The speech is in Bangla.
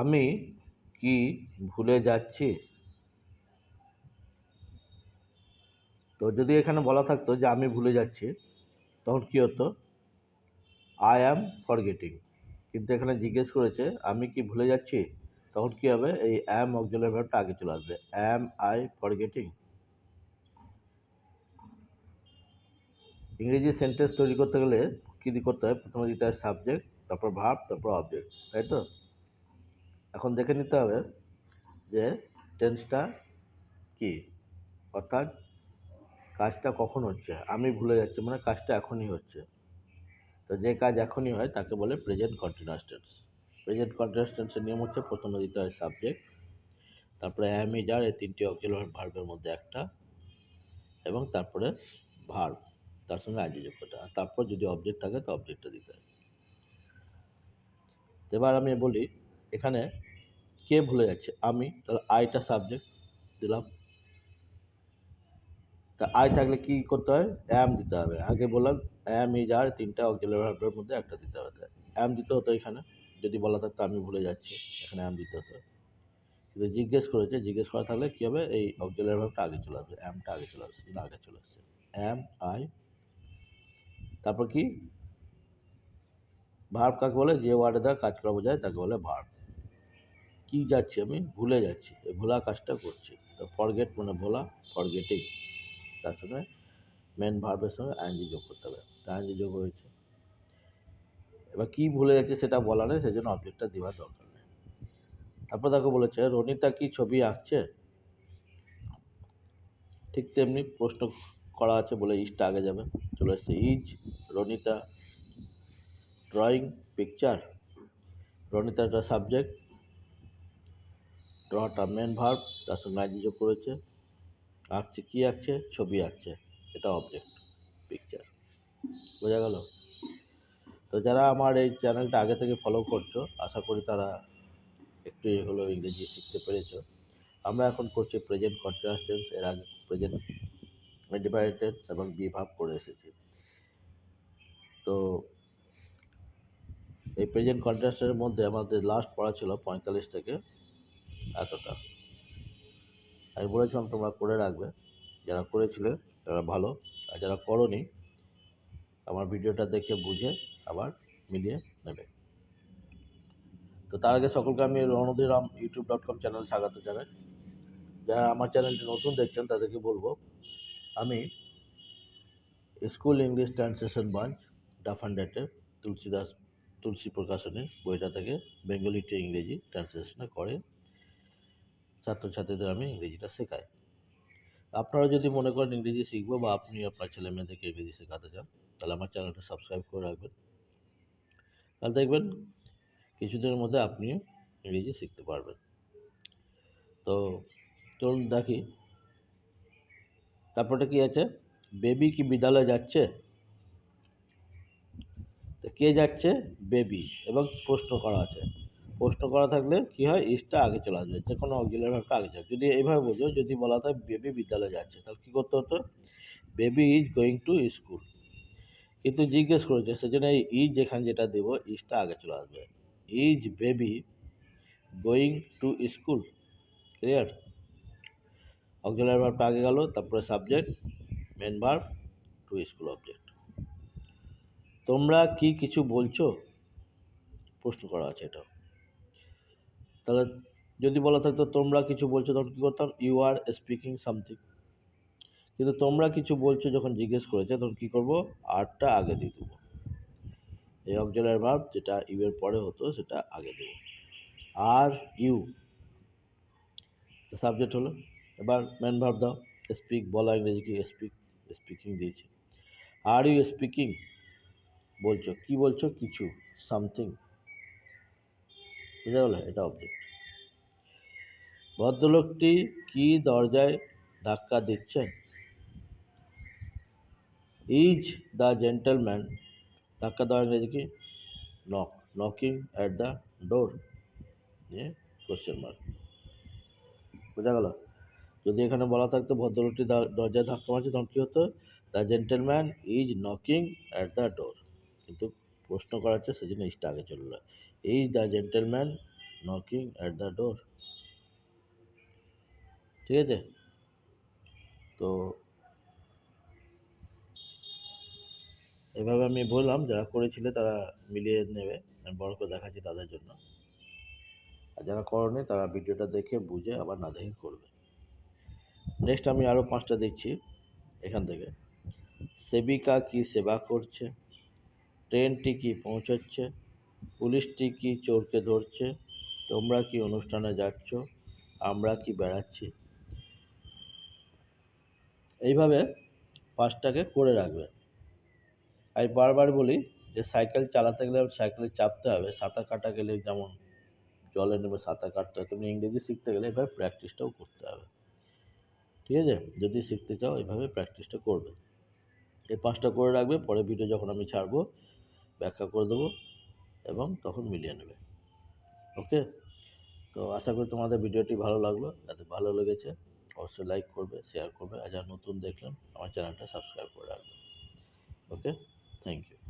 আমি কি ভুলে যাচ্ছি? তো যদি এখানে বলা থাকতো যে আমি ভুলে যাচ্ছি, তখন কি হতো? আই অ্যাম ফরগেটিং কিন্তু এখানে জিজ্ঞেস করেছে, আমি কি ভুলে যাচ্ছি? তখন কি হবে? এই অ্যাম অক্সিলারি ভার্বটা আগে চলে আসবে। অ্যাম আই ফরগেটিং ইংরেজি সেন্টেন্স তৈরি করতে গেলে কী করতে হয়? প্রথমে দিতে হয় সাবজেক্ট তারপর ভার্ব তারপর অবজেক্ট তাই তো? এখন দেখে নিতে হবে যে টেন্সটা কি? অর্থাৎ কাজটা কখন হচ্ছে? আমি ভুলে যাচ্ছি মানে কাজটা এখনই হচ্ছে। তো যে কাজ এখনই হয়, তাকে বলে present continuous tense present continuous টেন্সের নিয়ম হচ্ছে, প্রথমে দিতে হয় সাবজেক্ট তারপরে অ্যামি যার, এই তিনটি অক্সিলারি ভার্বের মধ্যে একটা, এবং তারপরে ভার্ব তার সঙ্গে আইডি যোগ করতে আর তারপর যদি অবজেক্ট থাকে, তো অবজেক্টটা দিতে হয়। এবার আমি বলি এখানে কে ভুলে যাচ্ছে? আমি। তাহলে আইটা সাবজেক্ট দিলাম। তা আই থাকলে কি করতে হয়? অ্যাম দিতে হবে। আগে বললাম অ্যাম ইজ আর তিনটা অক্সিলারি মধ্যে একটা দিতে হবে। অ্যাম দিতে হতো এখানে। যদি বলা থাকতো আমি ভুলে যাচ্ছি, এখানে অ্যাম দিতে হতো। কিন্তু জিজ্ঞেস করেছে, জিজ্ঞেস করা থাকলে কী হবে? এই অক্সিলারি ভার্বটা আগে চলে আসবে। অ্যামটা আগে চলে কিন্তু আগে চলে আসছে। অ্যাম আই তারপর কি? ভার্ব কাকে বলে? যে ওয়ার্ডে দ্বারা কাজ করা বোঝায়, তাকে বলে ভার্ব কি যাচ্ছি আমি? ভুলে যাচ্ছি। এই ভোলা কাজটা করছি। তো ফরগেট মানে ভোলা ফরগেটিং তার সঙ্গে মেন ভার্বের সঙ্গে আইনজি যোগ করতে হবে। তা আইনজি যোগ হয়েছে। এবার কি ভুলে যাচ্ছে সেটা বলা নেই সেই জন্য অবজেক্টটা দেওয়ার দরকার নেই। তারপর তাকে বলেছে, রনিতা কি ছবি আঁকছে? ঠিক তেমনি প্রশ্ন করা আছে বলে ইজটা আগে যাবে। চলে এসছে ইজ রনিতা ড্রয়িং পিকচার রনিতাটা সাবজেক্ট ড্রটা মেন ভার্ব তার সঙ্গে আইজি যোগ করেছে। আঁকছে কী আঁকছে? ছবি আঁকছে। এটা অবজেক্ট পিকচার বোঝা গেল? তো যারা আমার এই চ্যানেলটা আগে থেকে ফলো করছ, আশা করি তারা একটু হলেও ইংরেজি শিখতে পেরেছ। আমরা এখন করছি প্রেজেন্ট কন্টিনিউয়াস টেন্স এর আগে প্রেজেন্ট ইন্ডিপেন্ডেন্ট টেন্স এবং বিভাগ করে এসেছি। তো এই প্রেজেন্ট কন্টিনিউয়াসের মধ্যে আমাদের লাস্ট পড়া ছিল পঁয়তাল্লিশ থেকে। এতটা। আমি বলেছিলাম তোমরা করে রাখবে। যারা করেছিলে, তারা ভালো। আর যারা করনি, আমার ভিডিওটা দেখে, বুঝে, আবার মিলিয়ে নেবে। তো তার আগে সকলকে আমি Ranadiram YouTube dot com channel স্বাগত জানাই। যারা আমার চ্যানেলটি নতুন দেখছেন, তাদেরকে বলব, আমি স্কুল ইংলিশ ট্রান্সলেশন বাঞ্চ ডাফান্ডেটের তুলসীদাস, তুলসী প্রকাশনী, বইটা থেকে, বেঙ্গলি টু ইংরেজি ট্রান্সলেশনে করে ছাত্রছাত্রীদের আমি ইংরেজিটা শেখাই। আপনারা যদি মনে করেন ইংরেজি শিখব বা আপনি আপনার ছেলে মেয়েদেরকে ইংরেজি শেখাতে চান, তাহলে আমার চ্যানেলটা সাবস্ক্রাইব করে রাখবেন। তাহলে দেখবেন কিছুদিনের মধ্যে আপনিও ইংরেজি শিখতে পারবেন। তো চলুন দেখি। তারপরে কি আছে? বেবি কি বিদ্যালয়ে যাচ্ছে? কে যাচ্ছে? বেবি। এবং প্রশ্ন করা আছে। প্রশ্ন করা থাকলে কি হয়? ইসটা আগে চলে আসবে যে কোনো অক্সিলারি ভার্বটা আগে যাবে যদি এইভাবে বোঝো, যদি বলা থাকে বেবি বিদ্যালয়ে যাচ্ছে, তাহলে কী করতে হতো? Baby is going to school. কিন্তু জিজ্ঞেস করেছে, সেজন্য এই ইজ যেখানে যেটা দেবো ইজটা আগে চলে আসবে। Is baby going to school? Clear? Auxiliary ভার্বটা আগে গেল, তারপরে subject, main verb, to school object. তোমরা কি কিছু বলছো? প্রশ্ন করা আছে এটা তাহলে যদি বলা থাকতো তোমরা কিছু বলছো তখন কী করতাম? ইউ আর স্পিকিং সামথিং কিন্তু তোমরা কিছু বলছো যখন জিজ্ঞেস করেছে, তখন কী করব? আরটা আগে দিয়ে দেবো। এই অক্সিলারি ভার্ব যেটা ইউ এর পরে হতো, সেটা আগে দেবো। Are you? সাবজেক্ট হলো, এবার মেন ভার্ব দাও। স্পিক বলা ইংরেজি কি? স্পিক স্পিকিং দিয়েছে। আর ইউ স্পিকিং বলছো, কি বলছো? কিছু সামথিং বুঝা গেল এটা অবজেক্ট ভদ্রলোকটি কি দরজায় ধাক্কা দিচ্ছেন? ইজ দ্য জেন্টেলম্যান ধাক্কা দেওয়া ইংরেজি knock knocking at the door নিয়ে কোশ্চেন মার্ক বোঝা গেল? যদি এখানে বলা থাকতো ভদ্রলোকটি দরজায় ধাক্কা মারছে, তখন কী হতো? The gentleman is knocking at the door কিন্তু প্রশ্ন করা হচ্ছে, সেজন্য ইজটা আগে চলল is the gentleman knocking at the door ঠিক আছে? তো এভাবে আমি বললাম, যারা করেছিলে তারা মিলিয়ে নেবে। আমি বড় করে দেখাচ্ছি তাদের জন্য। আর যারা করনি তারা ভিডিওটা দেখে, বুঝে, আবার না দেখে করবে। নেক্সট আমি আরও পাঁচটা দিচ্ছি এখান থেকে। সেবিকা কি সেবা করছে? ট্রেনটি কি পৌঁছচ্ছে? পুলিশটি কি চোরকে ধরছে। তোমরা কি অনুষ্ঠানে যাচ্ছ? আমরা কি বেড়াচ্ছি? এইভাবে পাঁচটাকে করে রাখবে। আমি বারবার বলি যে সাইকেল চালাতে গেলে সাইকেলে চাপতে হবে। সাঁতার কাটা গেলে যেমন জলে নেমে সাঁতার কাটতে হয় তুমি ইংরেজি শিখতে গেলে এভাবে প্র্যাকটিসটাও করতে হবে। ঠিক আছে? যদি শিখতে চাও, এভাবে প্র্যাকটিসটা করবে। এই পাঁচটা করে রাখবে, পরে ভিডিও যখন আমি ছাড়বো, ব্যাখ্যা করে দেবো। এবং তখন মিলিয়ে নেবে। ওকে তো আশা করি তোমাদের ভিডিওটি ভালো লাগল। যাতে ভালো লেগেছে, অবশ্যই লাইক করবে শেয়ার করবে। আর যারা নতুন দেখলেন, আমার চ্যানেলটা সাবস্ক্রাইব করে রাখবে ওকে থ্যাংক ইউ